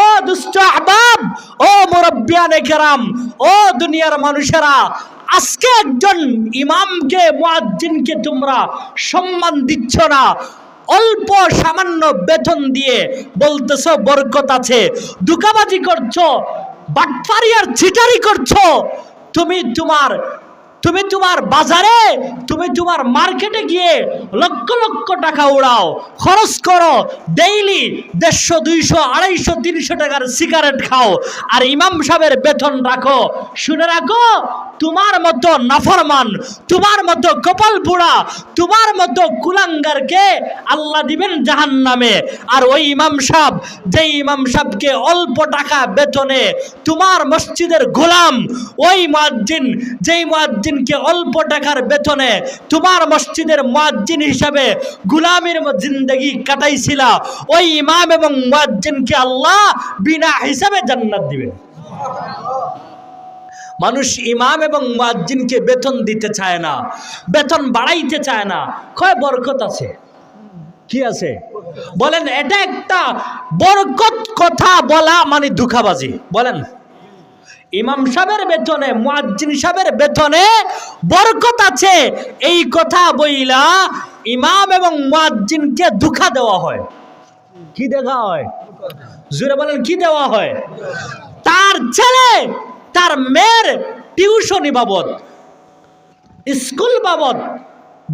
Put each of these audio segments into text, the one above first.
ও দুষ্ট আহবাব, ও মুরব্বিয়ানে কেরাম, ও দুনিয়ার মানুষেরা, আজকে একজন ইমামকে, মুয়াজ্জিনকে তোমরা সম্মান দিচ্ছ না। অল্প সামান্য বেতন দিয়ে বলতেছো, বরকত আছে। দুকাবাজি করছ বাটপারি আর ছিটারি করছ। তুমি তোমার তুমি তোমার বাজারে, তুমি তোমার মার্কেটে গিয়ে লক্ষ লক্ষ টাকা উড়াও। খরচ করো ডেইলি দেড়শো, দুইশো, আড়াইশো, তিনশো টাকার সিগারেট খাও। আর ইমাম সাহেবের বেতন রাখো। শুনে রাখো তোমার মতো নাফরমান, তোমার মতো কপাল পোড়া তোমার মতো কুলাঙ্গারকে আল্লাহ দিবেন জাহান নামে আর ওই ইমাম সাহেব যে ইমাম সাহেবকে অল্প টাকা বেতনে তোমার মসজিদের গোলাম, ওই মুয়াজ্জিন, যেই মুয়াজ্জিনকে অল্প টাকার বেতনে তোমার মসজিদের মুয়াজ্জিন হিসাবে গুলামের জিন্দগি কাটাইছিলা, ওই ইমাম এবং মুয়াজ্জিনকে আল্লাহ বিনা হিসাবে জান্নাত দিবেন। মানুষ ইমাম এবং মুয়াজ্জিনকে বেতন দিতে চায় না, বেতন বাড়াইতে চায় না। কয় বরকত আছে? কি আছে? বলেন, এটা একটা বরকত কথা বলা মানে দুঃখাবাজি বলেন, ইমাম সাহেবের বেতনে, মুয়াজ্জিন সাহেবের বেতনে বরকত আছে, এই কথা বইলা ইমাম এবং মুয়াজ্জিনকে দুঃখা দেওয়া হয়। কি দেখা হয়? জোরে বলেন, কি দেওয়া হয়? তার ছেলে তার মেয়ের টিউশনি বাবদ স্কুল বাবদ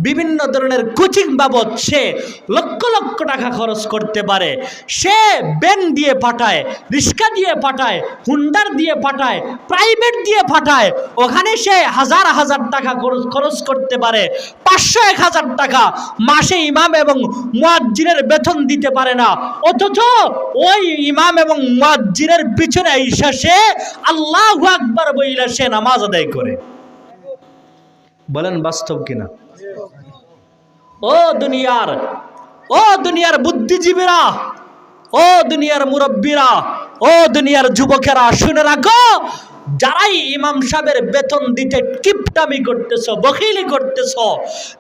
বিভিন্ন ধরনের কোচিং বাবদ সে লক্ষ লক্ষ টাকা খরচ করতে পারে। সে বেন দিয়ে পাঠায় রিক্সা দিয়ে পাঠায় হুন্ডার দিয়ে পাঠায় প্রাইভেট দিয়ে পাঠায়। ওখানে সে হাজার হাজার টাকা খরচ করতে পারে। পাঁচশো এক হাজার টাকা মাসে ইমাম এবং মুয়াজ্জিনের বেতন দিতে পারে না। অথচ ওই ইমাম এবং মুয়াজ্জিনের পিছনে ঈশা সে আল্লাহ আকবার বইলা সে নামাজ আদায় করে। বলেন বাস্তব কিনা? ও দুনিয়ার ও দুনিয়ার বুদ্ধিজীবীরা ও দুনিয়ার মুরব্বীরা ও দুনিয়ার যুবকেরা, শুনে রাখো, যারাই ইমাম সাহেবের বেতন দিতে কিপটামি করতেছ, বকিলি করতেছ,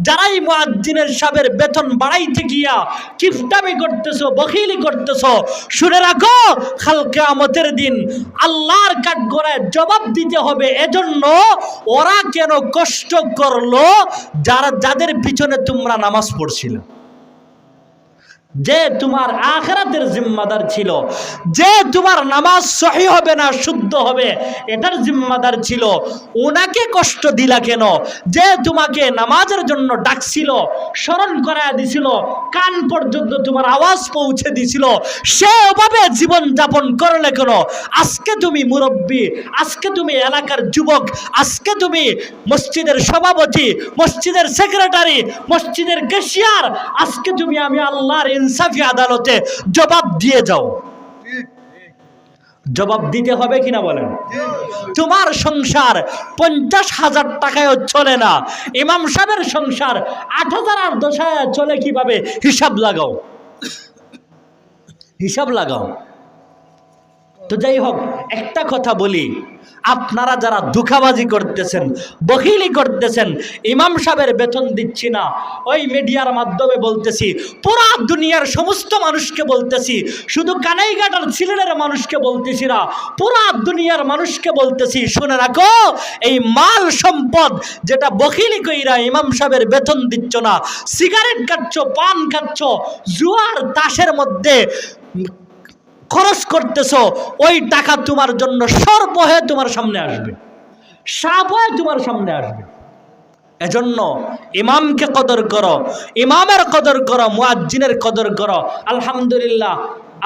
যারাই মুয়াজ্জিনের সাহেবের বেতন বাড়াইতে গিয়া কিপটামি করতেছ, বকিলি করতেছ, শুনে রাখো খাল কেয়ামতের দিন আল্লাহর কাঠগড়ায় জবাব দিতে হবে। এজন্য ওরা কেন কষ্ট করল? যারা, যাদের পিছনে তোমরা নামাজ পড়ছিলে। যে তোমার আখরাতের জিম্মাদার ছিল, যে তোমার নামাজ সহি হবে না, শুদ্ধ হবে, এটার জিম্মাদার ছিল। ওনাকে কষ্ট দিলা কেন? যে তোমাকে নামাজের জন্য ডাকছিল, স্মরণ করা দিছিল, কান পর্যন্ত তোমার আওয়াজ পৌঁছে দিছিল, সে ওভাবে জীবন যাপন করলে কেন? আজকে তুমি মুরব্বী, আজকে তুমি এলাকার যুবক, আজকে তুমি মসজিদের সভাপতি, মসজিদের সেক্রেটারি, মসজিদের কেশিয়ার আজকে তুমি আমি আল্লাহর ইনসাফি আদালতে জবাব দিয়ে যাও। জবাব দিতে হবে কিনা বলেন? তোমার সংসার পঞ্চাশ হাজার টাকায় চলে না। ইমাম সাহেবের সংসার আট হাজার আর দশ হাজার চলে কীভাবে? হিসাব লাগাও। হিসাব লাগাও। তো যাই হোক একটা কথা বলি। আপনারা যারা দুঃখাবাজি করতেছেন বকিলি করতেছেন, ইমাম সাহেবের বেতন দিচ্ছি না, ওই মিডিয়ার মাধ্যমে বলতেছি, পুরা দুনিয়ার সমস্ত মানুষকে বলতেছি, শুধু কানাইঘাটার ছিলেনের মানুষকে বলতেছি না, পুরা দুনিয়ার মানুষকে বলতেছি, শুনে রাখো, এই মাল সম্পদ যেটা বকিলি কইরা ইমাম সাহেবের বেতন দিচ্ছ না, সিগারেট খাচ্ছ, পান খাচ্ছ, জুয়ার তাসের মধ্যে খরচ করতেছো, ওই টাকা তোমার জন্য সর্ব হয়ে তোমার সামনে আসবে, সাপ হয়ে তোমার সামনে আসবে। এজন্য ইমামকে কদর করো, ইমামের কদর করো, মুয়াজ্জিনের কদর করো। আলহামদুলিল্লাহ,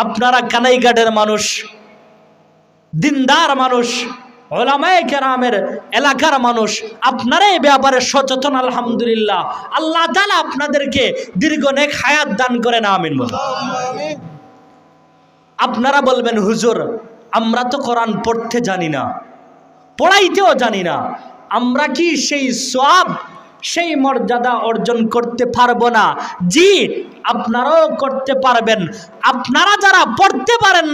আপনারা কানাইঘাটের মানুষ, দিনদার মানুষ, ওলামায়ে কেরামের এলাকার মানুষ আপনারা এই ব্যাপারে সচেতন, আলহামদুলিল্লাহ। আল্লাহ তাআলা আপনাদেরকে দীর্ঘ নেক হায়াত দান করেন, আমিন বলুন। আপনারা বলবেন, হুজুর, আমরা তো কোরআন পড়তে জানি না, পড়াইতেও জানি না, আমরা কি সেই সব সেই মর্যাদা অর্জন করতে পারব না? জি, আপনারাও করতে পারবেন। আপনারা যারা পড়তে পারেন